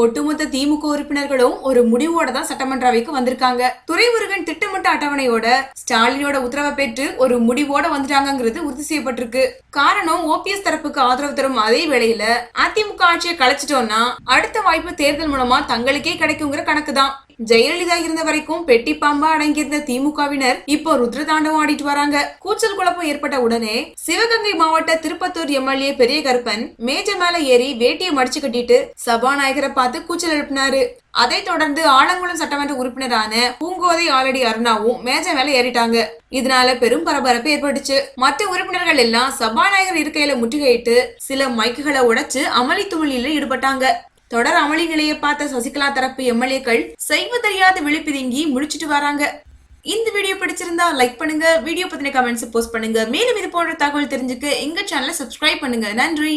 ஒட்டுமொத்த திமுக உறுப்பினர்களும் ஒரு முடிவோட தான் சட்டமன்ற அவைக்கு வந்திருக்காங்க. துறைமுருகன் திட்டமிட்ட அட்டவணையோட ஸ்டாலினோட உத்தரவை பெற்று ஒரு முடிவோட வந்துட்டாங்கிறது உறுதி செய்யப்பட்டிருக்கு. காரணம் ஓபிஎஸ் தரப்புக்கு ஆதரவு தரும் அதே வேளையில அதிமுக ஆட்சியை கலைச்சிட்டோம்னா அடுத்த வாய்ப்பு தேர்தல் மூலமா தங்களுக்கே கிடைக்குங்கிற கணக்கு தான் ஜெயலலிதா இருந்த வரைக்கும் பெட்டி பாம்பா அடங்கியிருந்த திமுகவினர் இப்போ ருத்ரதாண்டவம் ஆடிட்டு வராங்க. கூச்சல் குழப்பம் ஏற்பட்ட உடனே சிவகங்கை மாவட்ட திருப்பத்தூர் எம்எல்ஏ பெரிய கருப்பன் மேஜ மேல ஏறி வேட்டியை மடிச்சு கட்டிட்டு சபாநாயகரை பார்த்து கூச்சல் எழுப்பினாரு. அதைத் தொடர்ந்து ஆலங்குளம் சட்டமன்ற உறுப்பினரான பூங்கோதை ஆலடி அருணாவும் மேஜ மேல ஏறிட்டாங்க. இதனால பெரும் பரபரப்பு ஏற்பட்டுச்சு. மற்ற உறுப்பினர்கள் எல்லாம் சபாநாயகர் இருக்கையில முற்றுகையிட்டு சில மைக்குகளை உடைச்சு அமளி துமளியில ஈடுபட்டாங்க. தொடர் அமளி நிலையை பார்த்த சசிகலா தரப்பு எம்எல்ஏக்கள் செய்வ தெரியாத விழிப்பிதுங்கி முடிச்சிட்டு வராங்க. இந்த வீடியோ பிடிச்சிருந்தா லைக் பண்ணுங்க வீடியோ பத்தின கமெண்ட்ஸ் போஸ்ட் பண்ணுங்க. மேலும் இது போன்ற தகவல் தெரிஞ்சுக்க எங்க சேனலை சப்ஸ்கிரைப் பண்ணுங்க. நன்றி.